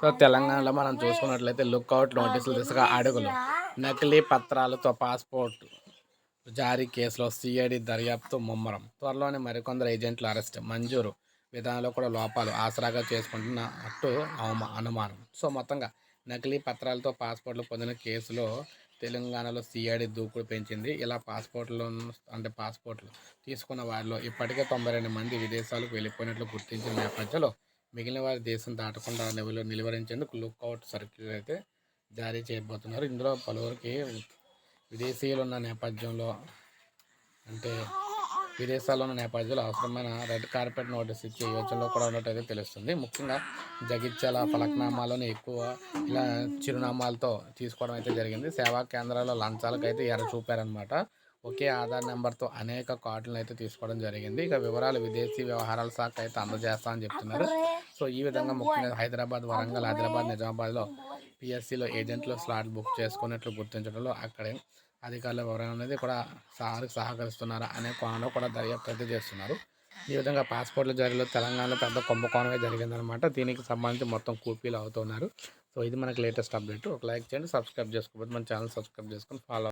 So తెలంగాణలో మనం చూసుకున్నట్లయితే లుక్అవుట్ నోటీసులు దిశగా అడుగులు. నకిలీ పత్రాలతో పాస్పోర్ట్ జారీ కేసులో సిఐడి దర్యాప్తు ముమ్మరం. త్వరలోనే మరికొందరు ఏజెంట్ల అరెస్ట్. మంజూరు విధానంలో కూడా లోపాలు. ఆసరాగా చేసుకుంటున్నట్టు అవమా అనుమానం. సో మొత్తంగా నకిలీ పత్రాలతో పాస్పోర్ట్లు పొందిన కేసులో తెలంగాణలో సిఐడి దూకుడు పెంచింది. ఇలా పాస్పోర్ట్లు అంటే పాస్పోర్ట్లు తీసుకున్న వారిలో ఇప్పటికే తొంభై రెండు మంది విదేశాలకు వెళ్ళిపోయినట్లు గుర్తించిన నేపథ్యంలో మిగిలిన వారి దేశం దాటకుండా నిలువ నిలువరించేందుకు లుక్అవుట్ సర్క్యులర్ అయితే జారీ చేయబోతున్నారు. ఇందులో పలువురికి విదేశీయులు ఉన్న నేపథ్యంలో అంటే విదేశాల్లో ఉన్న నేపథ్యంలో అవసరమైన రెడ్ కార్పెట్ నోటీస్ ఇచ్చే యోచనలో కూడా ఉన్నట్టయితే తెలుస్తుంది. ముఖ్యంగా జగిత్యాల ఫలక్నామాలను ఎక్కువ ఇలా చిరునామాలతో తీసుకోవడం అయితే జరిగింది. సేవా కేంద్రాల్లో లంచాలకు అయితే ఎర్ర చూపారనమాట ఒకే ఆధార్ నెంబర్తో అనేక కార్డులను అయితే తీసుకోవడం జరిగింది. ఇక వివరాలు విదేశీ వ్యవహారాల శాఖ అయితే అందజేస్తామని చెప్తున్నారు. సో ఈ విధంగా ముఖ్యంగా హైదరాబాద్ వరంగల్ హైదరాబాద్ నిజామాబాద్లో పిఎస్సిలో ఏజెంట్లు స్లాట్ బుక్ చేసుకున్నట్లు గుర్తించడంలో అక్కడే అధికారుల వివరణ అనేది కూడా సార్కి సహకరిస్తున్నారా అనే కోణంలో కూడా దర్యాప్తు అయితే చేస్తున్నారు. ఈ విధంగా పాస్పోర్ట్ల జారీలో తెలంగాణలో పెద్ద కుంభకోణమే జరిగిందనమాట దీనికి సంబంధించి మొత్తం కూపీలు అవుతున్నారు. సో ఇది మనకి లేటెస్ట్ అప్డేట్. ఒక లైక్ చేయండి సబ్స్క్రైబ్ చేసుకోకపోతే మన ఛానల్ సబ్స్క్రైబ్ చేసుకొని ఫాలో